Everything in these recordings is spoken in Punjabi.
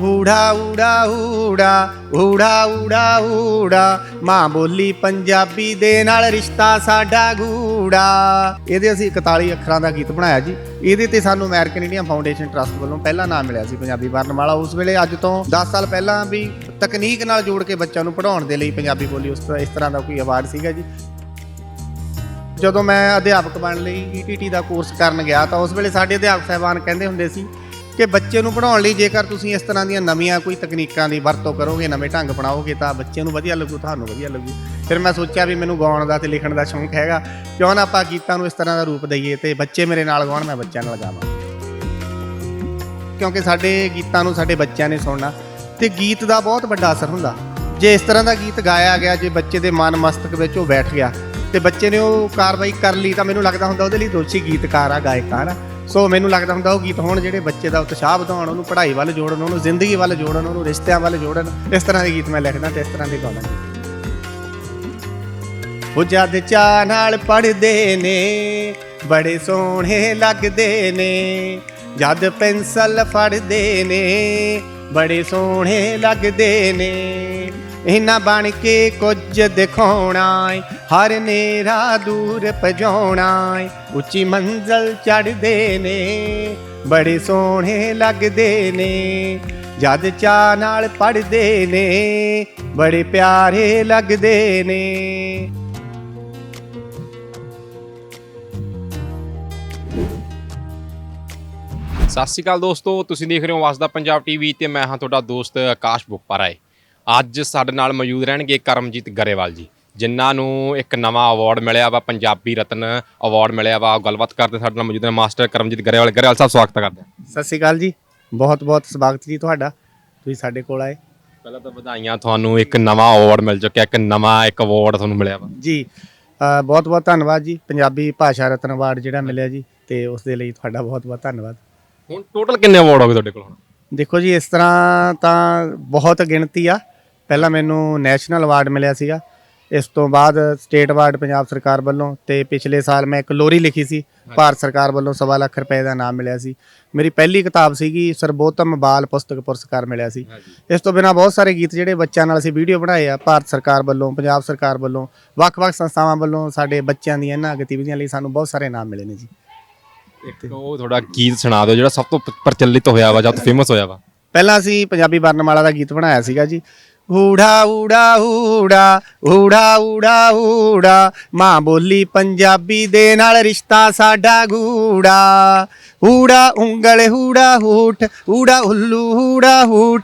ਊੜਾ ਊੜਾ ਊੜਾ ਊੜਾ ਊੜਾ ਊੜਾ। ਮਾਂ ਬੋਲੀ ਪੰਜਾਬੀ ਦੇ ਨਾਲ ਰਿਸ਼ਤਾ ਸਾਡਾ ਗੂੜਾ। ਇਹਦੇ ਅਸੀਂ 41 ਅੱਖਰਾਂ ਦਾ ਗੀਤ ਬਣਾਇਆ ਜੀ। ਇਹਦੇ ਤੇ ਸਾਨੂੰ ਅਮਰੀਕਨ ਇੰਡੀਅਨ ਫਾਊਂਡੇਸ਼ਨ ਟਰਸਟ ਵੱਲੋਂ ਪਹਿਲਾ ਨਾਮ ਮਿਲਿਆ ਸੀ ਪੰਜਾਬੀ ਵਰਨਮਾਲਾ ਉਸ ਵੇਲੇ ਅੱਜ ਤੋਂ 10 ਸਾਲ ਪਹਿਲਾਂ ਵੀ ਤਕਨੀਕ ਨਾਲ ਜੋੜ ਕੇ ਬੱਚਿਆਂ ਨੂੰ ਪੜ੍ਹਾਉਣ ਦੇ ਲਈ ਪੰਜਾਬੀ ਬੋਲੀ ਉਸ ਤਰ੍ਹਾਂ ਇਸ ਤਰ੍ਹਾਂ ਦਾ ਕੋਈ ਅਵਾਰਡ ਸੀਗਾ ਜੀ। ਜਦੋਂ ਮੈਂ ਅਧਿਆਪਕ ਬਣਨ ਲਈ ਈਟੀਟੀ ਦਾ ਕੋਰਸ ਕਰਨ ਗਿਆ ਤਾਂ ਉਸ ਵੇਲੇ ਸਾਡੇ ਅਧਿਆਪਕ ਸਾਹਿਬਾਨ ਕਹਿੰਦੇ ਹੁੰਦੇ ਸੀ ਕਿ ਬੱਚੇ ਨੂੰ ਪੜ੍ਹਾਉਣ ਲਈ ਜੇਕਰ ਤੁਸੀਂ ਇਸ ਤਰ੍ਹਾਂ ਦੀਆਂ ਨਵੀਆਂ ਕੋਈ ਤਕਨੀਕਾਂ ਦੀ ਵਰਤੋਂ ਕਰੋਗੇ, ਨਵੇਂ ਢੰਗ ਬਣਾਓਗੇ ਤਾਂ ਬੱਚੇ ਨੂੰ ਵਧੀਆ ਲੱਗੂ, ਤੁਹਾਨੂੰ ਵਧੀਆ ਲੱਗੂ। ਫਿਰ ਮੈਂ ਸੋਚਿਆ ਵੀ ਮੈਨੂੰ ਗਾਉਣ ਦਾ ਤੇ ਲਿਖਣ ਦਾ ਸ਼ੌਂਕ ਹੈਗਾ। ਕਿਉਂ ਨਾ ਆਪਾਂ ਗੀਤਾਂ ਨੂੰ ਇਸ ਤਰ੍ਹਾਂ ਦਾ ਰੂਪ ਦਈਏ ਤੇ ਬੱਚੇ ਮੇਰੇ ਨਾਲ ਗਾਉਣ, ਮੈਂ ਬੱਚਿਆਂ ਨਾਲ ਗਾਵਾਂ। ਕਿਉਂਕਿ ਸਾਡੇ ਗੀਤਾਂ ਨੂੰ ਸਾਡੇ ਬੱਚਿਆਂ ਨੇ ਸੁਣਨਾ ਤੇ ਗੀਤ ਦਾ ਬਹੁਤ ਵੱਡਾ ਅਸਰ ਹੁੰਦਾ। ਜੇ ਇਸ ਤਰ੍ਹਾਂ ਦਾ ਗੀਤ ਗਾਇਆ ਗਿਆ, ਜੇ ਬੱਚੇ ਦੇ ਮਨ ਮਸਤਕ ਵਿੱਚ ਉਹ ਬੈਠ ਗਿਆ ਤੇ ਬੱਚੇ ਨੇ ਉਹ ਕਾਰਵਾਈ ਕਰ ਲਈ ਤਾਂ ਮੈਨੂੰ ਲੱਗਦਾ ਹੁੰਦਾ ਉਹਦੇ ਲਈ ਦੋਸ਼ੀ ਗੀਤਕਾਰ ਆ ਗਾਇਕ ਆ। ਨਾ ਸੋ ਮੈਨੂੰ ਲੱਗਦਾ ਹੁੰਦਾ ਉਹ ਗੀਤ ਹੋਣ ਜਿਹੜੇ ਬੱਚੇ ਦਾ ਉਤਸ਼ਾਹ ਵਧਾਉਣ, ਉਹਨੂੰ ਪੜ੍ਹਾਈ ਵੱਲ ਜੋੜਨ, ਉਹਨੂੰ ਜ਼ਿੰਦਗੀ ਵੱਲ ਜੋੜਨ, ਉਹਨੂੰ ਰਿਸ਼ਤਿਆਂ ਵੱਲ ਜੋੜਨ, ਇਸ ਤਰ੍ਹਾਂ ਦੇ ਗੀਤ ਮੈਂ ਲਿਖਦਾ ਤੇ ਇਸ ਤਰ੍ਹਾਂ ਦੇ ਗਾਉਂਦਾ। ਉਹ ਜਦ ਚਾਹ ਨਾਲ ਪੜਦੇ ਨੇ, ਬੜੇ ਸੋਹਣੇ ਲੱਗਦੇ ਨੇ, ਜਦ ਪੈਨਸਲ ਫੜਦੇ ਨੇ, ਬੜੇ ਸੋਹਣੇ ਲੱਗਦੇ ਨੇ। ਇਹਨਾਂ ਬਣ ਕੇ ਕੁਝ ਦਿਖਾਉਣਾ ਏ ਹਰ ਨੇਰਾ ਦੂਰ ਭਜਾਉਣਾ ਏ ਉੱਚੀ ਮੰਜ਼ਲ ਚੜਦੇ ਨੇ, ਬੜੇ ਸੋਹਣੇ ਲੱਗਦੇ ਨੇ। ਜਦ ਚਾਹ ਨਾਲ ਪੜਦੇ ਨੇ, ਬੜੇ ਪਿਆਰੇ ਲੱਗਦੇ ਨੇ। ਸਤਿ ਸ਼੍ਰੀ ਅਕਾਲ ਦੋਸਤੋ, ਤੁਸੀਂ ਦੇਖ ਰਹੇ ਹੋ ਵਸਦਾ ਪੰਜਾਬ ਟੀਵੀ ਤੇ ਮੈਂ ਹਾਂ ਤੁਹਾਡਾ ਦੋਸਤ ਆਕਾਸ਼ ਬੁੱਪਾਰਾਏ ਅੱਜ ਸਾਡੇ ਨਾਲ ਮੌਜੂਦ ਰਹਿਣਗੇ ਕਰਮਜੀਤ ਗਰੇਵਾਲ ਜੀ ਜਿਨ੍ਹਾਂ ਨੂੰ ਇੱਕ ਨਵਾਂ ਅਵਾਰਡ ਮਿਲਿਆ ਵਾ ਪੰਜਾਬੀ ਰਤਨ ਅਵਾਰਡ ਮਿਲਿਆ ਵਾ। ਗੱਲਬਾਤ ਕਰਦੇ ਸਾਡੇ ਨਾਲ ਮੌਜੂਦ ਨੇ ਮਾਸਟਰ ਕਰਮਜੀਤ ਗਰੇਵਾਲ। ਗਰੇਵਾਲ ਸਾਹਿਬ ਸਵਾਗਤ ਕਰਦੇ ਹਾਂ। ਸਤਿ ਸ਼੍ਰੀ ਅਕਾਲ ਜੀ। ਬਹੁਤ ਬਹੁਤ ਸਵਾਗਤ ਜੀ ਤੁਹਾਡਾ। ਤੁਸੀਂ ਸਾਡੇ ਕੋਲ ਆਏ। ਪਹਿਲਾਂ ਤਾਂ ਵਧਾਈਆਂ ਤੁਹਾਨੂੰ ਇੱਕ ਨਵਾਂ ਅਵਾਰਡ ਮਿਲ ਚੁੱਕਿਆ ਇੱਕ ਨਵਾਂ ਇੱਕ ਅਵਾਰਡ ਤੁਹਾਨੂੰ ਮਿਲਿਆ ਵਾ। ਜੀ ਬਹੁਤ ਬਹੁਤ ਧੰਨਵਾਦ ਜੀ। ਪੰਜਾਬੀ ਭਾਸ਼ਾ ਰਤਨ ਅਵਾਰਡ ਜਿਹੜਾ ਮਿਲਿਆ ਜੀ ਤੇ ਉਸ ਦੇ ਲਈ ਤੁਹਾਡਾ ਬਹੁਤ ਬਹੁਤ ਧੰਨਵਾਦ। ਹੁਣ ਟੋਟਲ ਕਿੰਨੇ ਅਵਾਰਡ ਹੋ ਗਏ ਤੁਹਾਡੇ ਕੋਲ ਹੁਣ? ਦੇਖੋ ਜੀ ਇਸ ਤਰ੍ਹਾਂ ਤਾਂ ਬਹੁਤ ਗਿਣਤੀ ਆ। ਪਹਿਲਾਂ ਮੈਨੂੰ ਨੈਸ਼ਨਲ ਅਵਾਰਡ ਮਿਲਿਆ ਸੀਗਾ। ਇਸ ਤੋਂ ਬਾਅਦ ਸਟੇਟ ਅਵਾਰਡ ਪੰਜਾਬ ਸਰਕਾਰ ਵੱਲੋਂ ਤੇ ਪਿਛਲੇ ਸਾਲ ਮੈਂ ਇੱਕ ਲੋਰੀ ਲਿਖੀ ਸੀ। ਭਾਰਤ ਸਰਕਾਰ ਵੱਲੋਂ ਸਵਾ ਲੱਖ ਰੁਪਏ ਦਾ ਨਾਮ ਮਿਲਿਆ ਸੀ। ਮੇਰੀ ਪਹਿਲੀ ਕਿਤਾਬ ਸੀਗੀ ਸਰਬੋਤਮ ਬਾਲ ਪੁਸਤਕ ਪੁਰਸਕਾਰ ਮਿਲਿਆ ਸੀ। ਇਸ ਤੋਂ ਬਿਨਾ ਬਹੁਤ ਸਾਰੇ ਗੀਤ ਜਿਹੜੇ ਬੱਚਿਆਂ ਨਾਲ ਅਸੀਂ ਵੀਡੀਓ ਬਣਾਏ ਆ ਭਾਰਤ ਸਰਕਾਰ ਵੱਲੋਂ ਪੰਜਾਬ ਸਰਕਾਰ ਵੱਲੋਂ ਵੱਖ-ਵੱਖ ਸੰਸਥਾਵਾਂ ਵੱਲੋਂ ਸਾਡੇ ਬੱਚਿਆਂ ਦੀਆਂ ਇਹਨਾਂ ਗਤੀਵਿਧੀਆਂ ਲਈ ਸਾਨੂੰ ਬਹੁਤ ਸਾਰੇ ਨਾਮ ਮਿਲੇ ਨੇ ਜੀ। ਇੱਕ ਉਹ ਤੁਹਾਡਾ ਗੀਤ ਸੁਣਾ ਦਿਓ ਜਿਹੜਾ ਸਭ ਤੋਂ ਪ੍ਰਚਲਿਤ ਹੋਇਆ ਵਾ ਜਦ ਫੇਮਸ ਹੋਇਆ ਵਾ। ਪਹਿਲਾਂ ਅਸੀਂ ਪੰਜਾਬੀ ਵਰਨਮਾਲਾ ਦਾ ਗੀਤ ਬਣਾਇਆ ਸੀਗਾ ਜੀ। ਊੜਾ ਊੜਾ ਊੜਾ ਊੜਾ ਊੜਾ ਊੜਾ। ਮਾਂ ਬੋਲੀ ਪੰਜਾਬੀ ਦੇ ਨਾਲ ਰਿਸ਼ਤਾ ਸਾਡਾ ਗੂੜਾ। ਊੜਾ, ਉਂਗਲ, ਊੜਾ, ਹੂਠ, ਊੜਾ, ਉੱਲੂ, ਊੜਾ, ਹੂਠ।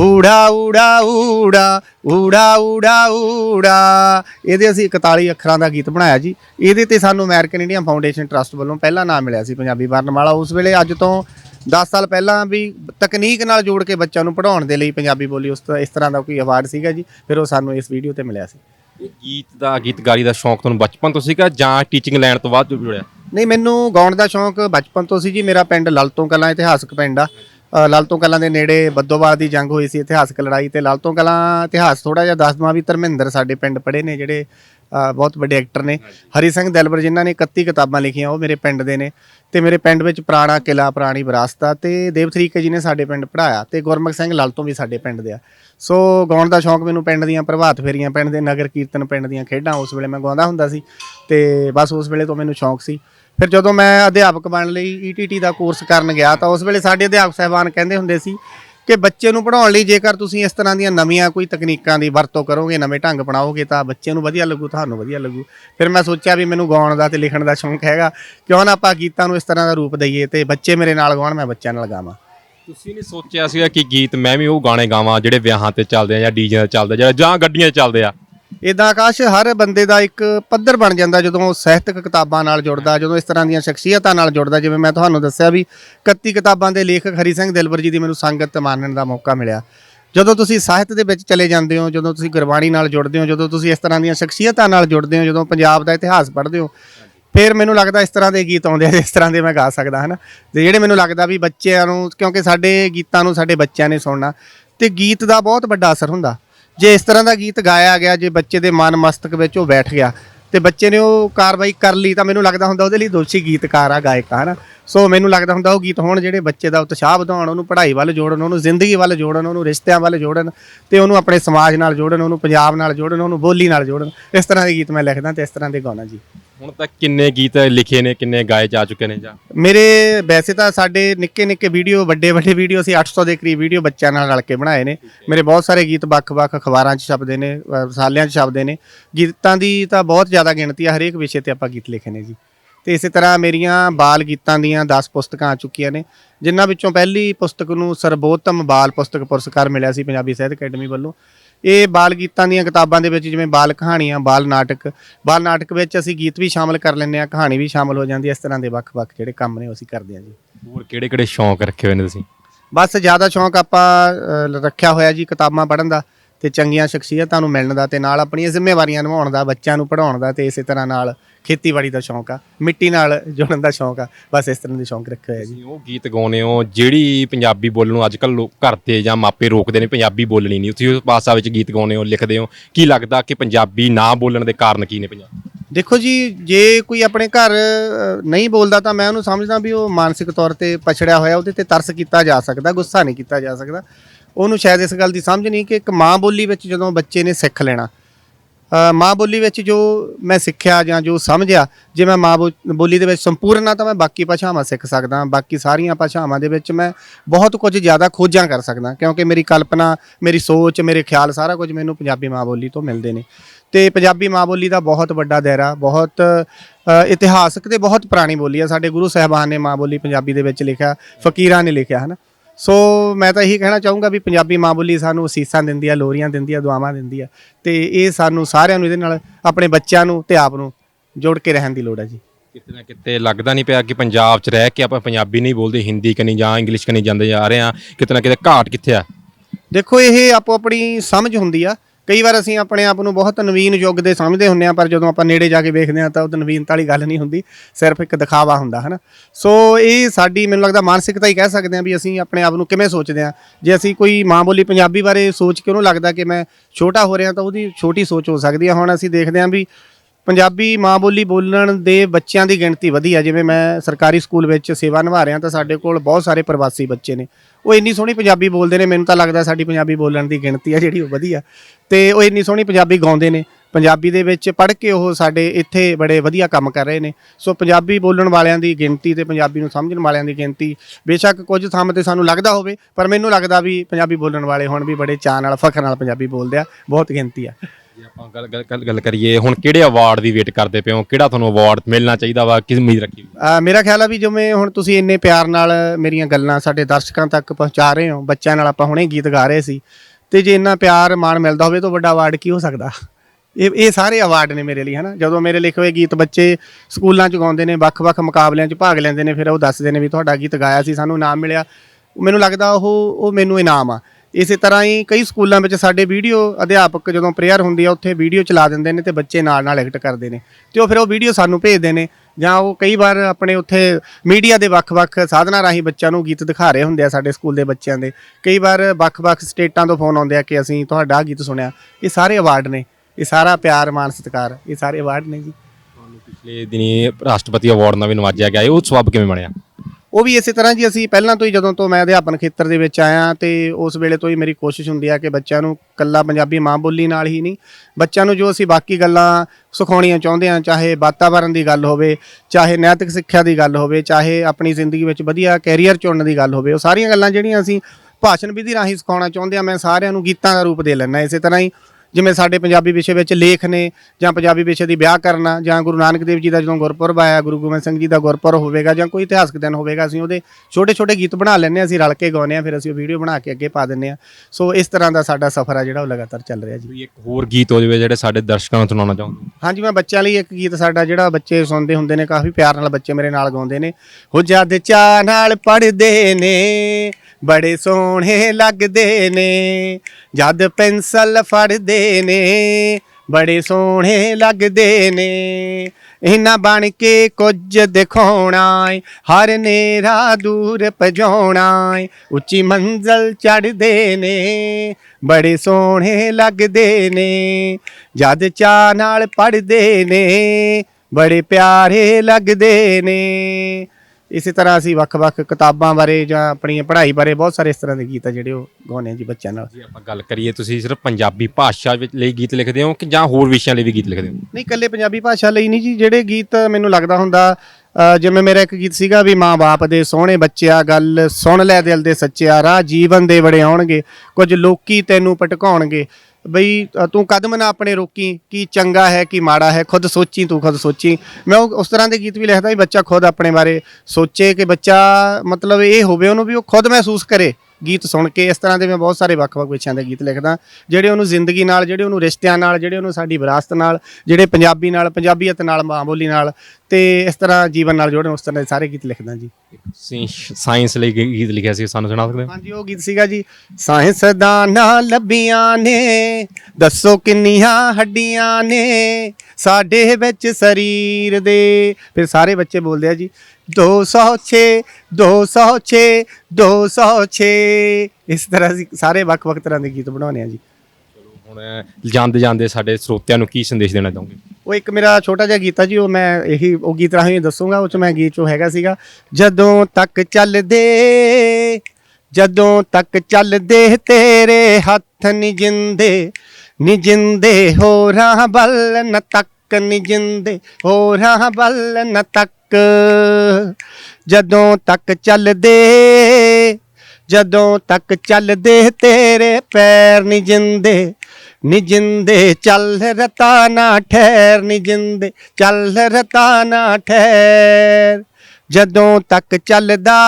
ਊੜਾ ਊੜਾ ਊੜਾ ਊੜਾ ਊੜਾ ਊੜਾ। ਇਹਦੇ ਅਸੀਂ 41 ਅੱਖਰਾਂ ਦਾ ਗੀਤ ਬਣਾਇਆ ਜੀ। ਇਹਦੇ ਤੇ ਸਾਨੂੰ ਅਮਰੀਕਨ ਇੰਡੀਅਨ ਫਾਊਂਡੇਸ਼ਨ ਟਰਸਟ ਵੱਲੋਂ ਪਹਿਲਾ ਨਾਮ ਮਿਲਿਆ ਸੀ ਪੰਜਾਬੀ ਵਰਨਮਾਲਾ। ਉਸ ਵੇਲੇ ਅੱਜ ਤੋਂ 10 ਸਾਲ ਪਹਿਲਾਂ ਵੀ ਤਕਨੀਕ ਨਾਲ ਜੋੜ ਕੇ ਬੱਚਿਆਂ ਨੂੰ ਪੜ੍ਹਾਉਣ ਦੇ ਲਈ ਪੰਜਾਬੀ ਬੋਲੀ ਉਸ ਤਰ੍ਹਾਂ ਇਸ ਤਰ੍ਹਾਂ ਦਾ ਕੋਈ ਅਵਾਰਡ ਸੀਗਾ ਜੀ ਫਿਰ ਉਹ ਸਾਨੂੰ ਇਸ ਵੀਡੀਓ ਤੇ ਮਿਲਿਆ ਸੀ। ਗੀਤ ਦਾ ਗੀਤਕਾਰੀ ਦਾ ਸ਼ੌਂਕ ਤੁਹਾਨੂੰ ਬਚਪਨ ਤੋਂ ਸੀਗਾ ਜਾਂ ਟੀਚਿੰਗ ਲੈਣ ਤੋਂ ਬਾਅਦ ਜੁੜਿਆ? ਨਹੀਂ ਮੈਨੂੰ ਗਾਉਣ ਦਾ ਸ਼ੌਂਕ ਬਚਪਨ ਤੋਂ ਸੀ ਜੀ ਮੇਰਾ ਪਿੰਡ ਲਲਤੋਂ ਕਲਾਂ ਇਤਿਹਾਸਕ ਪਿੰਡ ਆ। ਅ, ਲਲਤੋਂ ਕਲਾਂ ਦੇ ਨੇੜੇ ਬੱਦੋਵਾਲ ਦੀ ਜੰਗ ਹੋਈ ਸੀ ਇਤਿਹਾਸਕ ਲੜਾਈ ਤੇ ਲਲਤੋਂ ਕਲਾਂ ਇਤਿਹਾਸ ਥੋੜਾ ਜਿਹਾ ਦੱਸ ਦਵਾਂ ਵੀ ਧਰਮਿੰਦਰ ਸਾਡੇ ਪਿੰਡ ਪੜ੍ਹੇ ਨੇ ਜਿਹੜੇ ਬਹੁਤ ਵੱਡੇ ਐਕਟਰ ਨੇ। ਹਰੀ ਸਿੰਘ ਦਿਲਬਰ ਜਿਨ੍ਹਾਂ ਨੇ 31 ਕਿਤਾਬਾਂ ਲਿਖੀਆਂ, ਉਹ ਮੇਰੇ ਪਿੰਡ ਦੇ ਨੇ। ਤੇ ਮੇਰੇ ਪਿੰਡ ਵਿੱਚ ਪੁਰਾਣਾ ਕਿਲਾ ਪੁਰਾਣੀ ਵਿਰਾਸਤ ਆ ਤੇ ਦੇਵਥਰੀਕੇ ਜੀ ਨੇ ਸਾਡੇ ਪਿੰਡ ਪੜਾਇਆ ਤੇ ਗੁਰਮੁਖ ਸਿੰਘ ਲਲਤੋਂ ਵੀ ਸਾਡੇ ਪਿੰਡ ਦੇ ਆ। ਸੋ ਗਾਉਣ ਦਾ ਸ਼ੌਂਕ ਮੈਨੂੰ ਪਿੰਡ ਦੀਆਂ ਪ੍ਰਭਾਤ ਫੇਰੀਆਂ, ਪਿੰਡ ਦੇ ਨਗਰ ਕੀਰਤਨ, ਪਿੰਡ ਦੀਆਂ ਖੇਡਾਂ, ਉਸ ਵੇਲੇ ਮੈਂ ਗਾਉਂਦਾ ਹੁੰਦਾ ਸੀ ਤੇ ਬਸ ਉਸ ਵੇਲੇ ਤੋਂ ਮੈਨੂੰ ਸ਼ੌਂਕ ਸੀ। ਫਿਰ ਜਦੋਂ ਮੈਂ ਅਧਿਆਪਕ ਬਣਨ ਲਈ ਈਟੀਟੀ ਦਾ ਕੋਰਸ ਕਰਨ ਗਿਆ ਤਾਂ ਉਸ ਵੇਲੇ ਸਾਡੇ ਅਧਿਆਪਕ ਸਾਹਿਬਾਨ ਕਹਿੰਦੇ ਹੁੰਦੇ ਸੀ ਕਿ ਬੱਚੇ ਨੂੰ ਪੜ੍ਹਾਉਣ ਲਈ ਜੇਕਰ ਤੁਸੀਂ ਇਸ ਤਰ੍ਹਾਂ ਦੀਆਂ ਨਵੀਆਂ ਕੋਈ ਤਕਨੀਕਾਂ ਦੀ ਵਰਤੋਂ ਕਰੋਗੇ, ਨਵੇਂ ਢੰਗ ਅਪਣਾਓਗੇ, ਤਾਂ ਬੱਚੇ ਨੂੰ ਵਧੀਆ ਲੱਗੂ, ਤੁਹਾਨੂੰ ਵਧੀਆ ਲੱਗੂ। ਫਿਰ ਮੈਂ ਸੋਚਿਆ ਵੀ ਮੈਨੂੰ ਗਾਉਣ ਦਾ ਤੇ ਲਿਖਣ ਦਾ ਸ਼ੌਂਕ ਹੈਗਾ। ਕਿਉਂ ਨਾ ਆਪਾਂ ਗੀਤਾਂ ਨੂੰ ਇਸ ਤਰ੍ਹਾਂ ਦਾ ਰੂਪ ਦਈਏ ਤੇ ਬੱਚੇ ਮੇਰੇ ਨਾਲ ਗਾਉਣ, ਮੈਂ ਬੱਚਿਆਂ ਨਾਲ ਗਾਵਾਂ। ਤੁਸੀਂ ਨਹੀਂ ਸੋਚਿਆ ਸੀਗਾ ਕਿ ਗੀਤ ਮੈਂ ਵੀ ਉਹ ਗਾਣੇ ਗਾਵਾਂ, ਜਿਹੜੇ ਵਿਆਹਾਂ ਤੇ ਚੱਲਦੇ ਆ ਜਾਂ ਡੀਜੇ ਤੇ ਚੱਲਦੇ ਆ ਜਾਂ ਜਾਂ ਗੱਡੀਆਂ 'ਚ ਚੱਲਦੇ ਆ? ਇਦਾਂ ਆਕਾਸ਼ ਹਰ ਬੰਦੇ ਦਾ ਇੱਕ ਪੱਧਰ ਬਣ ਜਾਂਦਾ ਜਦੋਂ ਉਹ ਸਾਹਿਤਕ ਕਿਤਾਬਾਂ ਨਾਲ ਜੁੜਦਾ, ਜਦੋਂ ਇਸ ਤਰ੍ਹਾਂ ਦੀਆਂ ਸ਼ਖਸੀਅਤਾਂ ਨਾਲ ਜੁੜਦਾ। ਜਿਵੇਂ ਮੈਂ ਤੁਹਾਨੂੰ ਦੱਸਿਆ ਵੀ 31 ਕਿਤਾਬਾਂ ਦੇ ਲੇਖਕ ਹਰੀ ਸਿੰਘ ਦਿਲਵਰ ਜੀ ਦੀ ਮੈਨੂੰ ਸੰਗਤ ਮਾਨਣ ਦਾ ਮੌਕਾ ਮਿਲਿਆ। ਜਦੋਂ ਤੁਸੀਂ ਸਾਹਿਤ ਦੇ ਵਿੱਚ ਚਲੇ ਜਾਂਦੇ ਹੋ, ਜਦੋਂ ਤੁਸੀਂ ਗੁਰਬਾਣੀ ਨਾਲ ਜੁੜਦੇ ਹੋ, ਜਦੋਂ ਤੁਸੀਂ ਇਸ ਤਰ੍ਹਾਂ ਦੀਆਂ ਸ਼ਖਸੀਅਤਾਂ ਨਾਲ ਜੁੜਦੇ ਹੋ, ਜਦੋਂ ਪੰਜਾਬ ਦਾ ਇਤਿਹਾਸ ਪੜ੍ਹਦੇ ਹੋ, ਫਿਰ ਮੈਨੂੰ ਲੱਗਦਾ ਇਸ ਤਰ੍ਹਾਂ ਦੇ ਗੀਤ ਆਉਂਦੇ ਆ ਇਸ ਤਰ੍ਹਾਂ ਦੇ ਮੈਂ ਗਾ ਸਕਦਾ, ਹਨਾ? ਤੇ ਜਿਹੜੇ ਮੈਨੂੰ ਲੱਗਦਾ ਵੀ ਬੱਚਿਆਂ ਨੂੰ, ਕਿਉਂਕਿ ਸਾਡੇ ਗੀਤਾਂ ਨੂੰ ਸਾਡੇ ਬੱਚਿਆਂ ਨੇ ਸੁਣਨਾ, ਤੇ ਗੀਤ ਦਾ ਬਹੁਤ ਵੱਡਾ ਅਸਰ ਹੁੰਦਾ। ਜੇ ਇਸ ਤਰ੍ਹਾਂ ਦਾ ਗੀਤ ਗਾਇਆ ਗਿਆ, ਜੇ ਬੱਚੇ ਦੇ ਮਨ ਮਸਤਕ ਵਿੱਚ ਉਹ ਬੈਠ ਗਿਆ ਤੇ ਬੱਚੇ ਨੇ ਉਹ ਕਾਰਵਾਈ ਕਰ ਲਈ, ਤਾਂ ਮੈਨੂੰ ਲੱਗਦਾ ਹੁੰਦਾ ਉਹਦੇ ਲਈ ਦੋਸ਼ੀ ਗੀਤਕਾਰ ਆ, ਗਾਇਕ ਆ, ਹਨਾ? ਸੋ ਮੈਨੂੰ ਲੱਗਦਾ ਹੁੰਦਾ ਉਹ ਗੀਤ ਹੋਣ ਜਿਹੜੇ ਬੱਚੇ ਦਾ ਉਤਸ਼ਾਹ ਵਧਾਉਣ, ਉਹਨੂੰ ਪੜ੍ਹਾਈ ਵੱਲ ਜੋੜਨ, ਉਹਨੂੰ ਜ਼ਿੰਦਗੀ ਵੱਲ ਜੋੜਨ, ਉਹਨੂੰ ਰਿਸ਼ਤਿਆਂ ਵੱਲ ਜੋੜਨ ਤੇ ਉਹਨੂੰ ਆਪਣੇ ਸਮਾਜ ਨਾਲ ਜੋੜਨ, ਉਹਨੂੰ ਪੰਜਾਬ ਨਾਲ ਜੋੜਨ, ਉਹਨੂੰ ਬੋਲੀ ਨਾਲ ਜੋੜਨ, ਇਸ ਤਰ੍ਹਾਂ ਦੇ ਗੀਤ ਮੈਂ ਲਿਖਦਾ ਤੇ ਇਸ ਤਰ੍ਹਾਂ ਦੇ ਗਾਉਣਾ ਜੀ। ਹੁਣ ਤੱਕ ਕਿੰਨੇ ਗੀਤ ਲਿਖੇ ਨੇ ਕਿੰਨੇ ਗਾਏ ਜਾ ਚੁੱਕੇ ਨੇ ਜਾਂ? ਮੇਰੇ ਵੈਸੇ ਤਾਂ ਸਾਡੇ ਨਿੱਕੇ ਨਿੱਕੇ ਵੀਡੀਓ ਵੱਡੇ ਵੱਡੇ ਵੀਡੀਓ ਅਸੀਂ 800 ਦੇ ਕਰੀਬ ਵੀਡੀਓ ਬੱਚਿਆਂ ਨਾਲ ਰਲ ਕੇ ਬਣਾਏ ਨੇ। ਮੇਰੇ ਬਹੁਤ ਸਾਰੇ ਗੀਤ ਵੱਖ-ਵੱਖ ਅਖਬਾਰਾਂ 'ਚ ਛਪਦੇ ਨੇ ਅ, ਰਸਾਲਿਆਂ 'ਚ ਛਪਦੇ ਨੇ। ਗੀਤਾਂ ਦੀ ਤਾਂ ਬਹੁਤ ਜ਼ਿਆਦਾ ਗਿਣਤੀ ਆ ਹਰੇਕ ਵਿਸ਼ੇ ਤੇ ਆਪਾਂ ਗੀਤ ਲਿਖੇ ਨੇ ਜੀ। ਤੇ ਇਸੇ ਤਰ੍ਹਾਂ ਮੇਰੀਆਂ ਬਾਲ ਗੀਤਾਂ ਦੀਆਂ 10 ਪੁਸਤਕਾਂ ਆ ਚੁੱਕੀਆਂ ਨੇ ਜਿਨ੍ਹਾਂ ਵਿੱਚੋਂ ਪਹਿਲੀ ਪੁਸਤਕ ਨੂੰ ਸਰਬੋਤਮ ਬਾਲ ਪੁਸਤਕ ਪੁਰਸਕਾਰ ਮਿਲਿਆ ਸੀ ਪੰਜਾਬੀ ਸਾਹਿਤ ਅਕੈਡਮੀ ਵੱਲੋਂ। ਇਹ ਬਾਲ ਗੀਤਾਂ ਦੀਆਂ ਕਿਤਾਬਾਂ ਦੇ ਵਿੱਚ ਜਿਵੇਂ ਬਾਲ ਕਹਾਣੀਆਂ ਬਾਲ ਨਾਟਕ ਬਾਲ ਨਾਟਕ ਵਿੱਚ ਅਸੀਂ ਗੀਤ ਵੀ ਸ਼ਾਮਲ ਕਰ ਲੈਂਦੇ ਆ ਕਹਾਣੀ ਵੀ ਸ਼ਾਮਲ ਹੋ ਜਾਂਦੀ ਹੈ ਇਸ ਤਰ੍ਹਾਂ ਦੇ ਵੱਖ-ਵੱਖ ਜਿਹੜੇ ਕੰਮ ਨੇ ਉਹ ਅਸੀਂ ਕਰਦੇ ਹਾਂ ਜੀ। ਹੋਰ ਕਿਹੜੇ ਕਿਹੜੇ ਸ਼ੌਂਕ ਰੱਖੇ ਹੋਏ ਨੇ ਤੁਸੀਂ? ਬਸ ਜ਼ਿਆਦਾ ਸ਼ੌਂਕ ਆਪਾਂ ਰੱਖਿਆ ਹੋਇਆ ਜੀ ਕਿਤਾਬਾਂ ਪੜ੍ਹਨ ਦਾ। ਤੇ ਚੰਗੀਆਂ ਸ਼ਖਸੀਅਤਾਂ ਨੂੰ ਮਿਲਣ ਦਾ ਤੇ ਨਾਲ ਆਪਣੀਆਂ ਜ਼ਿੰਮੇਵਾਰੀਆਂ ਨਿਭਾਉਣ ਦਾ ਬੱਚਿਆਂ ਨੂੰ ਪੜ੍ਹਾਉਣ ਦਾ ਤੇ ਇਸੇ ਤਰ੍ਹਾਂ ਨਾਲ ਖੇਤੀਬਾੜੀ ਦਾ ਸ਼ੌਂਕ ਆ ਮਿੱਟੀ ਨਾਲ ਜੁੜਨ ਦਾ ਸ਼ੌਂਕ ਆ ਬਸ ਇਸ ਤਰ੍ਹਾਂ ਦੇ ਸ਼ੌਂਕ ਰੱਖੇ ਹੋਏ ਜੀ। ਤੁਸੀਂ ਉਹ ਗੀਤ ਗਾਉਂਦੇ ਹੋ ਜਿਹੜੀ ਪੰਜਾਬੀ ਬੋਲਣ ਨੂੰ ਅੱਜਕੱਲ ਲੋਕ ਘਰ ਤੇ ਜਾਂ ਮਾਪੇ ਰੋਕਦੇ ਨੇ ਪੰਜਾਬੀ ਬੋਲਣੀ ਨਹੀਂ। ਤੁਸੀਂ ਉਸ ਭਾਸ਼ਾ ਵਿੱਚ ਗੀਤ ਗਾਉਂਦੇ ਹੋ ਲਿਖਦੇ ਹੋ ਕੀ ਲੱਗਦਾ ਕਿ ਪੰਜਾਬੀ ਨਾ ਬੋਲਣ ਦੇ ਕਾਰਨ ਕੀ ਨੇ ਪੰਜਾਬ? ਦੇਖੋ ਜੀ ਜੇ ਕੋਈ ਆਪਣੇ ਘਰ ਅ, ਨਹੀਂ ਬੋਲਦਾ ਤਾਂ ਮੈਂ ਉਹਨੂੰ ਸਮਝਦਾ ਵੀ ਉਹ ਮਾਨਸਿਕ ਤੌਰ ਤੇ ਪਛੜਿਆ ਹੋਇਆ ਉਹਦੇ ਤੇ ਤਰਸ ਕੀਤਾ ਜਾ ਸਕਦਾ ਗੁੱਸਾ ਨਹੀਂ ਕੀਤਾ ਜਾ ਸਕਦਾ। ਉਹਨੂੰ ਸ਼ਾਇਦ ਇਸ ਗੱਲ ਦੀ ਸਮਝ ਨਹੀਂ ਕਿ ਇੱਕ ਮਾਂ ਬੋਲੀ ਵਿੱਚ ਜਦੋਂ ਬੱਚੇ ਨੇ ਸਿੱਖ ਲੈਣਾ ਮਾਂ ਬੋਲੀ ਵਿੱਚ ਜੋ ਮੈਂ ਸਿੱਖਿਆ ਜਾਂ ਜੋ ਸਮਝਿਆ, ਜੇ ਮੈਂ ਮਾਂ ਬੋ- ਬੋਲੀ ਦੇ ਵਿੱਚ ਸੰਪੂਰਨ ਆ ਤਾਂ ਮੈਂ ਬਾਕੀ ਭਾਸ਼ਾਵਾਂ ਸਿੱਖ ਸਕਦਾ, ਬਾਕੀ ਸਾਰੀਆਂ ਭਾਸ਼ਾਵਾਂ ਦੇ ਵਿੱਚ ਮੈਂ ਬਹੁਤ ਕੁਝ ਜ਼ਿਆਦਾ ਖੋਜਾਂ ਕਰ ਸਕਦਾ, ਕਿਉਂਕਿ ਮੇਰੀ ਕਲਪਨਾ, ਮੇਰੀ ਸੋਚ, ਮੇਰੇ ਖਿਆਲ ਸਾਰਾ ਕੁਝ ਮੈਨੂੰ ਪੰਜਾਬੀ ਮਾਂ ਬੋਲੀ ਤੋਂ ਮਿਲਦੇ ਨੇ। ਤੇ ਪੰਜਾਬੀ ਮਾਂ ਬੋਲੀ ਦਾ ਬਹੁਤ ਵੱਡਾ ਦਾਇਰਾ, ਬਹੁਤ ਇਤਿਹਾਸਕ ਤੇ ਬਹੁਤ ਪੁਰਾਣੀ ਬੋਲੀ ਆ, ਸਾਡੇ ਗੁਰੂ ਸਾਹਿਬਾਨ ਨੇ ਮਾਂ ਬੋਲੀ ਪੰਜਾਬੀ ਦੇ ਵਿੱਚ ਲਿਖਿਆ, ਫਕੀਰਾਂ ਨੇ ਲਿਖਿਆ, ਹਨਾ। ਸੋ ਮੈਂ ਤਾਂ ਇਹੀ ਕਹਿਣਾ ਚਾਹੂੰਗਾ ਵੀ ਪੰਜਾਬੀ ਮਾਂ ਬੋਲੀ ਸਾਨੂੰ ਅਸੀਸਾਂ ਦਿੰਦੀ ਆ ਲੋਰੀਆਂ ਦਿੰਦੀ ਆ ਦੁਆਵਾਂ ਦਿੰਦੀ ਆ ਤੇ ਇਹ ਸਾਨੂੰ ਸਾਰਿਆਂ ਨੂੰ ਇਹਦੇ ਨਾਲ ਆਪਣੇ ਬੱਚਿਆਂ ਨੂੰ ਤੇ ਆਪ ਨੂੰ ਜੋੜ ਕੇ ਰਹਿਣ ਦੀ ਲੋੜ ਹੈ ਜੀ। ਕਿਤੇ ਨਾ ਕਿਤੇ ਲੱਗਦਾ ਨਹੀਂ ਪਿਆ ਕਿ ਪੰਜਾਬ 'ਚ ਰਹਿ ਕੇ ਆਪਾਂ ਪੰਜਾਬੀ ਨਹੀਂ ਬੋਲਦੇ ਹਿੰਦੀ ਕਨੀ ਜਾਂ ਇੰਗਲਿਸ਼ ਕਨੀ ਜਾਂਦੇ ਜਾ ਰਹੇ ਆ ਕਿਤੇ ਨਾ ਕਿਤੇ ਘਾਟ ਕਿੱਥੇ ਆ? ਦੇਖੋ ਇਹ ਆਪੋ ਆਪਣੀ ਸਮਝ ਹੁੰਦੀ ਆ। ਕਈ ਵਾਰ ਅਸੀਂ ਆਪਣੇ ਆਪ ਨੂੰ ਬਹੁਤ ਨਵੀਨ ਯੁੱਗ ਦੇ ਸਮਝਦੇ ਹੁੰਨੇ ਆ ਪਰ ਜਦੋਂ ਆਪਾਂ ਨੇੜੇ ਜਾ ਕੇ ਵੇਖਦੇ ਆ ਤਾਂ ਉਹ ਨਵੀਨਤਾ ਵਾਲੀ ਗੱਲ ਨਹੀਂ ਹੁੰਦੀ, ਸਿਰਫ ਇੱਕ ਦਿਖਾਵਾ ਹੁੰਦਾ, ਹਨਾ? ਸੋ ਇਹ ਸਾਡੀ ਮੈਨੂੰ ਲੱਗਦਾ ਮਾਨਸਿਕਤਾ ਹੀ ਕਹਿ ਸਕਦੇ ਆ ਵੀ ਅਸੀਂ ਆਪਣੇ ਆਪ ਨੂੰ ਕਿਵੇਂ ਸੋਚਦੇ ਆ ਜੇ ਅਸੀਂ ਕੋਈ ਮਾਂ ਬੋਲੀ ਪੰਜਾਬੀ ਬਾਰੇ ਸੋਚ ਕੇ ਉਹਨੂੰ ਲੱਗਦਾ ਕਿ ਮੈਂ ਛੋਟਾ ਹੋ ਰਿਹਾ ਤਾਂ ਉਹਦੀ ਛੋਟੀ ਸੋਚ ਹੋ ਸਕਦੀ ਆ ਹੁਣ ਅਸੀਂ ਦੇਖਦੇ ਆ ਵੀ ਪੰਜਾਬੀ ਮਾਂ ਬੋਲੀ ਬੋਲਣ ਦੇ ਬੱਚਿਆਂ ਦੀ ਗਿਣਤੀ ਵਧੀ ਆ ਜਿਵੇਂ ਮੈਂ ਸਰਕਾਰੀ ਸਕੂਲ ਵਿੱਚ ਸੇਵਾ ਨਿਭਾ ਰਿਹਾ ਤਾਂ ਸਾਡੇ ਕੋਲ ਬਹੁਤ ਸਾਰੇ ਪ੍ਰਵਾਸੀ ਬੱਚੇ ਨੇ। ਉਹ ਇੰਨੀ ਸੋਹਣੀ ਪੰਜਾਬੀ ਬੋਲਦੇ ਨੇ, ਮੈਨੂੰ ਤਾਂ ਲੱਗਦਾ ਸਾਡੀ ਪੰਜਾਬੀ ਬੋਲਣ ਦੀ ਗਿਣਤੀ ਆ ਜਿਹੜੀ ਉਹ ਵਧੀਆ। ਆ ਤੇ ਉਹ ਇੰਨੀ ਸੋਹਣੀ ਪੰਜਾਬੀ ਗਾਉਂਦੇ ਨੇ। ਪੰਜਾਬੀ ਦੇ ਵਿੱਚ ਪੜ੍ਹ ਕੇ ਉਹ ਸਾਡੇ ਇੱਥੇ ਬੜੇ ਵਧੀਆ ਕੰਮ ਕਰ ਰਹੇ ਨੇ। ਸੋ ਪੰਜਾਬੀ ਬੋਲਣ ਵਾਲਿਆਂ ਦੀ ਗਿਣਤੀ ਤੇ ਪੰਜਾਬੀ ਨੂੰ ਸਮਝਣ ਵਾਲਿਆਂ ਦੀ ਗਿਣਤੀ ਬੇਸ਼ੱਕ ਕੁਝ ਥਾਂ ਤੇ ਸਾਨੂੰ ਲੱਗਦਾ ਹੋਵੇ, ਪਰ ਮੈਨੂੰ ਲੱਗਦਾ ਵੀ ਪੰਜਾਬੀ ਬੋਲਣ ਵਾਲੇ ਹੁਣ ਵੀ ਬੜੇ ਚਾਅ ਨਾਲ, ਫਖਰ ਨਾਲ ਪੰਜਾਬੀ ਬੋਲਦੇ ਆ। ਬਹੁਤ ਗਿਣਤੀ ਆ। ਜੇ ਆਪਾਂ ਗੱਲ ਗੱਲ- ਗੱਲ ਗੱਲ ਕਰੀਏ, ਹੁਣ ਕਿਹੜੇ ਅਵਾਰਡ ਦੀ ਵੇਟ ਕਰਦੇ ਪਏ ਹੋ? ਕਿਹੜਾ ਤੁਹਾਨੂੰ ਅਵਾਰਡ ਮਿਲਣਾ ਚਾਹੀਦਾ ਵਾ? ਕਿਸ ਉਮੀਦ ਰੱਖੀ ਹੋਈ? ਅਹ ਮੇਰਾ ਖਿਆਲ ਆ ਵੀ ਜਿਵੇਂ ਹੁਣ ਤੁਸੀਂ ਇੰਨੇ ਪਿਆਰ ਨਾਲ ਮੇਰੀਆਂ ਗੱਲਾਂ ਸਾਡੇ ਦਰਸ਼ਕਾਂ ਤੱਕ ਪਹੁੰਚਾ ਰਹੇ ਹੋ, ਬੱਚਿਆਂ ਨਾਲ ਆਪਾਂ ਹੁਣੇ ਗੀਤ ਗਾ ਰਹੇ ਸੀ, ਤੇ ਜੇ ਇੰਨਾ ਪਿਆਰ ਮਾਣ ਮਿਲਦਾ ਹੋਵੇ ਤਾਂ ਵੱਡਾ ਅਵਾਰਡ ਕੀ ਹੋ ਸਕਦਾ? ਇਹ ਇਹ ਸਾਰੇ ਅਵਾਰਡ ਨੇ ਮੇਰੇ ਲਈ, ਹਨਾ? ਜਦੋਂ ਮੇਰੇ ਲਿਖੇ ਹੋਏ ਗੀਤ ਬੱਚੇ ਸਕੂਲਾਂ 'ਚ ਗਾਉਂਦੇ ਨੇ ਵੱਖ-ਵੱਖ ਮੁਕਾਬਲਿਆਂ 'ਚ ਭਾਗ ਲੈਂਦੇ ਨੇ, ਫਿਰ ਉਹ ਦੱਸਦੇ ਨੇ ਵੀ ਤੁਹਾਡਾ ਗੀਤ ਗਾਇਆ ਸੀ, ਸਾਨੂੰ ਇਨਾਮ ਮਿਲਿਆ। ਮੈਨੂੰ ਲੱਗਦਾ ਉਹ ਉਹ ਮੈਨੂੰ ਇਨਾਮ ਆ। ਇਸੇ ਤਰ੍ਹਾਂ ਹੀ ਕਈ ਸਕੂਲਾਂ ਵਿੱਚ ਸਾਡੇ ਵੀਡੀਓ ਅਧਿਆਪਕ ਜਦੋਂ ਪ੍ਰੇਅਰ ਹੁੰਦੀ ਆ, ਉੱਥੇ ਵੀਡੀਓ ਚਲਾ ਦਿੰਦੇ ਨੇ ਤੇ ਬੱਚੇ ਨਾਲ ਨਾਲ ਐਕਟ ਕਰਦੇ ਨੇ। ਤੇ ਉਹ ਫਿਰ ਉਹ ਵੀਡੀਓ ਸਾਨੂੰ ਭੇਜਦੇ ਨੇ। ਜਾਂ ਉਹ ਕਈ ਵਾਰ ਆਪਣੇ ਉੱਥੇ ਮੀਡੀਆ ਦੇ ਵੱਖ-ਵੱਖ ਸਾਧਨਾਂ ਰਾਹੀਂ ਬੱਚਿਆਂ ਨੂੰ ਗੀਤ ਦਿਖਾ ਰਹੇ ਹੁੰਦੇ ਆ ਸਾਡੇ ਸਕੂਲ ਦੇ ਬੱਚਿਆਂ ਦੇ। ਕਈ ਵਾਰ ਵੱਖ-ਵੱਖ ਸਟੇਟਾਂ ਤੋਂ ਫੋਨ ਆਉਂਦੇ ਆ ਕਿ ਅਸੀਂ ਤੁਹਾਡਾ ਆਹ ਗੀਤ ਸੁਣਿਆ। ਇਹ ਸਾਰੇ ਅਵਾਰਡ ਨੇ। ਇਹ ਸਾਰਾ ਪਿਆਰ, ਮਾਣ, ਸਤਿਕਾਰ, ਇਹ ਸਾਰੇ ਅਵਾਰਡ ਨੇ ਜੀ। ਤੁਹਾਨੂੰ ਪਿਛਲੇ ਦਿਨੀ ਰਾਸ਼ਟਰਪਤੀ ਅਵਾਰਡ ਨਾਲ ਵੀ ਨਵਾਜਿਆ ਗਿਆ। ਹੈ। ਉਹ ਸਬਬ ਕਿਵੇਂ ਬਣਿਆ? ਉਹ ਵੀ ਇਸੇ ਤਰ੍ਹਾਂ ਜੀ ਅਸੀਂ ਪਹਿਲਾਂ ਤੋਂ ਹੀ ਜਦੋਂ ਤੋਂ ਮੈਂ ਅਧਿਆਪਨ ਖੇਤਰ ਦੇ ਵਿੱਚ ਆਇਆ ਤੇ ਉਸ ਵੇਲੇ ਤੋਂ ਹੀ ਮੇਰੀ ਕੋਸ਼ਿਸ਼ ਹੁੰਦੀ ਆ ਕਿ ਬੱਚਿਆਂ ਨੂੰ ਕੱਲਾ ਪੰਜਾਬੀ ਮਾਂ ਬੋਲੀ ਨਾਲ ਹੀ ਨਹੀਂ, ਬੱਚਿਆਂ ਨੂੰ ਜੋ ਅਸੀਂ ਬਾਕੀ ਗੱਲਾਂ ਸਿਖਾਉਣੀਆਂ ਚਾਹੁੰਦੇ ਆ, ਚਾਹੇ ਵਾਤਾਵਰਣ ਦੀ ਗੱਲ ਹੋਵੇ, ਚਾਹੇ ਨੈਤਿਕ ਸਿੱਖਿਆ ਦੀ ਗੱਲ ਹੋਵੇ, ਚਾਹੇ ਆਪਣੀ ਜ਼ਿੰਦਗੀ ਵਿੱਚ ਵਧੀਆ ਕੈਰੀਅਰ ਚੁਣਨ ਦੀ ਗੱਲ ਹੋਵੇ, ਉਹ ਸਾਰੀਆਂ ਗੱਲਾਂ ਜਿਹੜੀਆਂ ਅਸੀਂ ਭਾਸ਼ਣ ਵਿਧੀ ਰਾਹੀਂ ਸਿਖਾਉਣਾ ਚਾਹੁੰਦੇ ਆ, ਮੈਂ ਸਾਰਿਆਂ ਨੂੰ ਗੀਤਾਂ ਦਾ ਰੂਪ ਦੇ ਲੈਣਾ ਇਸੇ ਤਰ੍ਹਾਂ ਹੀ ਜਿਵੇਂ ਸਾਡੇ ਪੰਜਾਬੀ ਵਿਸ਼ੇ ਵਿੱਚ ਲੇਖ ਨੇ ਜਾਂ ਪੰਜਾਬੀ ਵਿਸ਼ੇ ਦੀ ਵਿਆਹ ਕਰਨਾ ਜਾਂ ਗੁਰੂ ਨਾਨਕ ਦੇਵ ਜੀ ਦਾ ਜਦੋਂ ਗੁਰਪੁਰਬ ਆਇਆ ਗੁਰੂ ਗੋਬਿੰਦ ਸਿੰਘ ਜੀ ਦਾ ਗੁਰਪੁਰਬ ਹੋਵੇਗਾ ਜਾਂ ਕੋਈ ਇਤਿਹਾਸਕ ਦਿਨ ਹੋਵੇਗਾ ਅਸੀਂ ਉਹਦੇ ਛੋਟੇ ਛੋਟੇ ਗੀਤ ਬਣਾ ਲੈਂਦੇ ਹਾਂ ਅਸੀਂ ਰਲ ਕੇ ਗਾਉਂਦੇ ਹਾਂ ਫਿਰ ਅਸੀਂ ਉਹ ਵੀਡੀਓ ਬਣਾ ਕੇ ਅੱਗੇ ਪਾ ਦਿੰਦੇ ਹਾਂ। ਸੋ ਇਸ ਤਰ੍ਹਾਂ ਦਾ ਸਾਡਾ ਸਫ਼ਰ ਆ ਜਿਹੜਾ ਉਹ ਲਗਾਤਾਰ ਚੱਲ ਰਿਹਾ ਜੀ। ਇੱਕ ਹੋਰ ਗੀਤ ਹੋ ਜਾਵੇ ਜਿਹੜੇ ਸਾਡੇ ਦਰਸ਼ਕਾਂ ਨੂੰ ਸੁਣਾਉਣਾ ਚਾਹੁੰਦੇ ਹਾਂਜੀ ਮੈਂ ਬੱਚਿਆਂ ਲਈ ਇੱਕ ਗੀਤ ਸਾਡਾ ਜਿਹੜਾ ਬੱਚੇ ਸੁਣਦੇ ਹੁੰਦੇ ਨੇ ਕਾਫੀ ਪਿਆਰ ਨਾਲ ਬੱਚੇ ਮੇਰੇ ਨਾਲ ਗਾਉਂਦੇ ਨੇ। ਹੋ ਜਦ ਚਾਹ ਨਾਲ ਪੜਦੇ ਨੇ ਬੜੇ ਸੋਹਣੇ ਲੱਗਦੇ ਨੇ। ਜਦ ਪੈਨਸਲ ਫੜਦੇ ਨੇ, ਬੜੇ ਸੋਹਣੇ ਲੱਗਦੇ ਨੇ। ਇਹਨਾਂ ਬਣ ਕੇ ਕੁਝ ਦਿਖਾਉਣਾ ਏ ਹਰ ਨੇਰਾ ਦੂਰ ਭਜਾਉਣਾ ਏ ਉੱਚੀ ਮੰਜ਼ਲ ਚੜਦੇ ਨੇ, ਬੜੇ ਸੋਹਣੇ ਲੱਗਦੇ ਨੇ। ਜਦ ਚਾਹ ਨਾਲ ਪੜਦੇ ਨੇ, ਬੜੇ ਪਿਆਰੇ ਲੱਗਦੇ ਨੇ। ਇਸੇ ਤਰ੍ਹਾਂ ਅਸੀਂ ਵੱਖ-ਵੱਖ ਕਿਤਾਬਾਂ ਬਾਰੇ ਜਾਂ ਆਪਣੀ ਪੜ੍ਹਾਈ ਬਾਰੇ ਬਹੁਤ ਸਾਰੇ ਇਸ ਤਰ੍ਹਾਂ ਦੇ ਗੀਤ ਆ ਜਿਹੜੇ ਉਹ ਗਾਉਂਦੇ ਆ ਜੀ ਬੱਚਿਆਂ ਨਾਲ। ਜੀ ਆਪਾਂ ਗੱਲ ਕਰੀਏ ਤੁਸੀਂ ਸਿਰਫ ਪੰਜਾਬੀ ਭਾਸ਼ਾ ਵਿੱਚ ਲਈ ਗੀਤ ਲਿਖਦੇ ਹੋ ਕਿ ਜਾਂ ਹੋਰ ਵਿਸ਼ਿਆਂ ਲਈ ਵੀ ਗੀਤ ਲਿਖਦੇ ਹੋ? ਨਹੀਂ ਇਕੱਲੇ ਪੰਜਾਬੀ ਭਾਸ਼ਾ ਲਈ ਨਹੀਂ ਜੀ। ਜਿਹੜੇ ਗੀਤ ਮੈਨੂੰ ਲੱਗਦਾ ਹੁੰਦਾ ਜਿਵੇਂ ਮੇਰਾ ਇੱਕ ਗੀਤ ਸੀਗਾ ਵੀ ਮਾਂ-ਬਾਪ ਦੇ ਸੋਹਣੇ ਬੱਚਿਆ ਗੱਲ ਸੁਣ ਲੈ ਦਿਲ ਦੇ ਸੱਚਿਆ ਰਾਹ ਜੀਵਨ ਦੇ ਬੜੇ ਆਉਣਗੇ ਕੁਝ ਲੋਕੀ ਤੈਨੂੰ ਪਟਕਾਉਣਗੇ ਬਈ ਅ, ਤੂੰ ਕਦਮ ਨਾ ਆਪਣੇ ਰੋਕੀ ਕੀ ਚੰਗਾ ਹੈ ਕੀ ਮਾੜਾ ਹੈ ਖੁਦ ਸੋਚੀ ਤੂੰ ਖੁਦ ਸੋਚੀ। ਮੈਂ ਉਹ- ਉਸ ਤਰ੍ਹਾਂ ਦੇ ਗੀਤ ਵੀ ਲਿਖਦਾ ਵੀ ਬੱਚਾ ਖੁਦ ਆਪਣੇ ਬਾਰੇ ਸੋਚੇ ਕਿ ਬੱਚਾ ਮਤਲਬ ਇਹ ਹੋਵੇ ਉਹਨੂੰ ਵੀ ਉਹ ਖੁਦ ਮਹਿਸੂਸ ਕਰੇ। ਗੀਤ ਸੁਣ ਕੇ ਇਸ ਤਰ੍ਹਾਂ ਦੇ ਮੈਂ ਬਹੁਤ ਸਾਰੇ ਵੱਖ-ਵੱਖ ਵਿਸ਼ਿਆਂ ਦੇ ਗੀਤ ਲਿਖਦਾ ਜਿਹੜੇ ਉਹਨੂੰ ਜ਼ਿੰਦਗੀ ਨਾਲ ਜਿਹੜੇ ਉਹਨੂੰ ਰਿਸ਼ਤਿਆਂ ਨਾਲ ਜਿਹੜੇ ਉਹਨੂੰ ਸਾਡੀ ਵਿਰਾਸਤ ਨਾਲ ਜਿਹੜੇ ਪੰਜਾਬੀ ਨਾਲ ਪੰਜਾਬੀਅਤ ਨਾਲ ਮਾਂ ਬੋਲੀ ਨਾਲ ਤੇ ਇਸ ਤਰ੍ਹਾਂ ਜੀਵਨ ਨਾਲ ਜੋੜਨ ਉਸ ਤਰ੍ਹਾਂ ਦੇ ਸਾਰੇ ਗੀਤ ਲਿਖਦਾ ਜੀ। ਤੁਸੀਂ ਸਾਇੰਸ ਲਈ ਗੀ- ਗੀਤ ਲਿਖਿਆ ਸੀ ਸਾਨੂੰ ਸੁਣਾ ਸਕਦੇ ਹੋ? ਹਾਂਜੀ ਉਹ ਗੀਤ ਸੀਗਾ ਜੀ ਸਾਇੰਸਦਾਨਾਂ ਲੱਭੀਆਂ ਨੇ ਦੱਸੋ ਕਿੰਨੀਆਂ ਹੱਡੀਆਂ ਨੇ ਸਾਡੇ ਵਿੱਚ ਸਰੀਰ ਦੇ। ਫਿਰ ਸਾਰੇ ਬੱਚੇ ਬੋਲਦੇ ਆ ਜੀ 206 206 206 ਇਸ ਤਰ੍ਹਾਂ ਅਸੀਂ ਸਾਰੇ ਵੱਖ-ਵੱਖ ਤਰ੍ਹਾਂ ਦੇ ਗੀਤ ਬਣਾਉਂਦੇ ਆ ਜੀ। ਹੁਣ ਜਾਂਦੇ ਜਾਂਦੇ ਸਾਡੇ ਸਰੋਤਿਆਂ ਨੂੰ ਕੀ ਸੰਦੇਸ਼ ਦੇਣਾ ਚਾਹੋਗੇ? ਉਹ ਇੱਕ ਮੇਰਾ ਛੋਟਾ ਜਿਹਾ ਗੀਤ ਆ ਜੀ ਉਹ ਮੈਂ ਇਹੀ ਉਹ ਗੀਤ ਰਾਹੀਂ ਦੱਸੂਗਾ ਉਹ ਚ ਮੈਂ ਗੀਤ ਚੋਂ ਹੈਗਾ ਸੀਗਾ ਜਦੋਂ ਤੱਕ ਚੱਲਦੇ ਜਦੋਂ ਤੱਕ ਚੱਲਦੇ ਤੇਰੇ ਹੱਥ ਨੀ ਜਿੰਦੇ ਨੀ ਜਿੰਦੇ ਹੋਰਾਂ ਵੱਲ ਨ ਤੱਕ ਤੱਕ ਨੀ ਜਿੰਦੇ ਹੋਰਾਂ ਵੱਲ ਨ ਤੱਕ। ਜਦੋਂ ਤੱਕ ਚੱਲਦੇ, ਜਦੋਂ ਤੱਕ ਚੱਲਦੇ ਤੇਰੇ ਪੈਰ ਨੀ ਜਿੰਦੇ ਨੀ ਜਿੰਦੇ ਚੱਲ ਰਤਾ ਨਾ ਠਹਿਰ, ਨੀ ਜਿੰਦੇ ਚੱਲ ਰਤਾ ਨਾ ਠਹਿਰ। ਜਦੋਂ ਤੱਕ ਚੱਲਦਾ,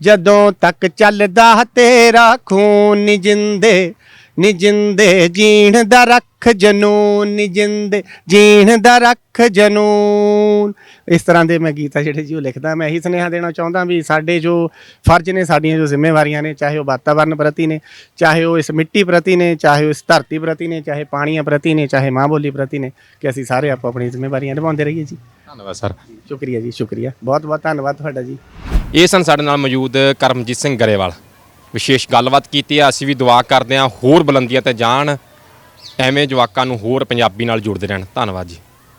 ਜਦੋਂ ਤੱਕ ਚੱਲਦਾ ਤੇਰਾ ਖੂਨ ਨੀ ਜਿੰਦੇ ਨੀ ਜਿੰਦੇ ਜੀਣ ਦਾ ਰੱਖ ਜਨੂਨ ਨੀ ਜਿੰਦੇ ਜੀਣ ਦਾ ਰੱਖ ਜਨੂਨ। ਇਸ ਤਰ੍ਹਾਂ ਦੇ ਮੈਂ ਗੀਤ ਆ ਜਿਹੜੇ ਜੀ ਉਹ ਲਿਖਦਾ। ਮੈਂ ਇਹੀ ਸੁਨੇਹਾ ਦੇਣਾ ਚਾਹੁੰਦਾ ਵੀ ਸਾਡੇ ਜੋ ਫਰਜ਼ ਨੇ ਸਾਡੀਆਂ ਜੋ ਜ਼ਿੰਮੇਵਾਰੀਆਂ ਨੇ ਚਾਹੇ ਉਹ ਵਾਤਾਵਰਣ ਪ੍ਰਤੀ ਨੇ ਚਾਹੇ ਉਹ ਇਸ ਮਿੱਟੀ ਪ੍ਰਤੀ ਨੇ ਚਾਹੇ ਉਹ ਇਸ ਧਰਤੀ ਪ੍ਰਤੀ ਨੇ ਚਾਹੇ ਪਾਣੀਆਂ ਪ੍ਰਤੀ ਨੇ ਚਾਹੇ ਮਾਂ ਬੋਲੀ ਪ੍ਰਤੀ ਨੇ ਕਿ ਅਸੀਂ ਸਾਰੇ ਆਪੋ ਆਪਣੀ ਜ਼ਿੰਮੇਵਾਰੀਆਂ ਨਿਭਾਉਂਦੇ ਰਹੀਏ ਜੀ। ਧੰਨਵਾਦ ਸਰ। ਸ਼ੁਕਰੀਆ ਜੀ ਸ਼ੁਕਰੀਆ। ਬਹੁਤ ਬਹੁਤ ਧੰਨਵਾਦ ਤੁਹਾਡਾ ਜੀ। ਇਹ ਸਨ ਸਾਡੇ ਨਾਲ ਮੌਜੂਦ ਕਰਮਜੀਤ ਸਿੰਘ ਗਰੇਵਾਲ। ਵਿਸ਼ੇਸ਼ ਗੱਲਬਾਤ ਕੀਤੀ ਆ। ਅਸੀਂ ਵੀ ਦੁਆ ਕਰਦੇ ਹਾਂ ਹੋਰ ਬੁਲੰਦੀਆਂ ਤੇ ਜਾਣ। ਐਵੇਂ ਜਵਾਕਾਂ ਨੂੰ ਹੋਰ ਪੰਜਾਬੀ ਨਾਲ ਜੁੜਦੇ ਰਹਿਣ। ਧੰਨਵਾਦ ਜੀ।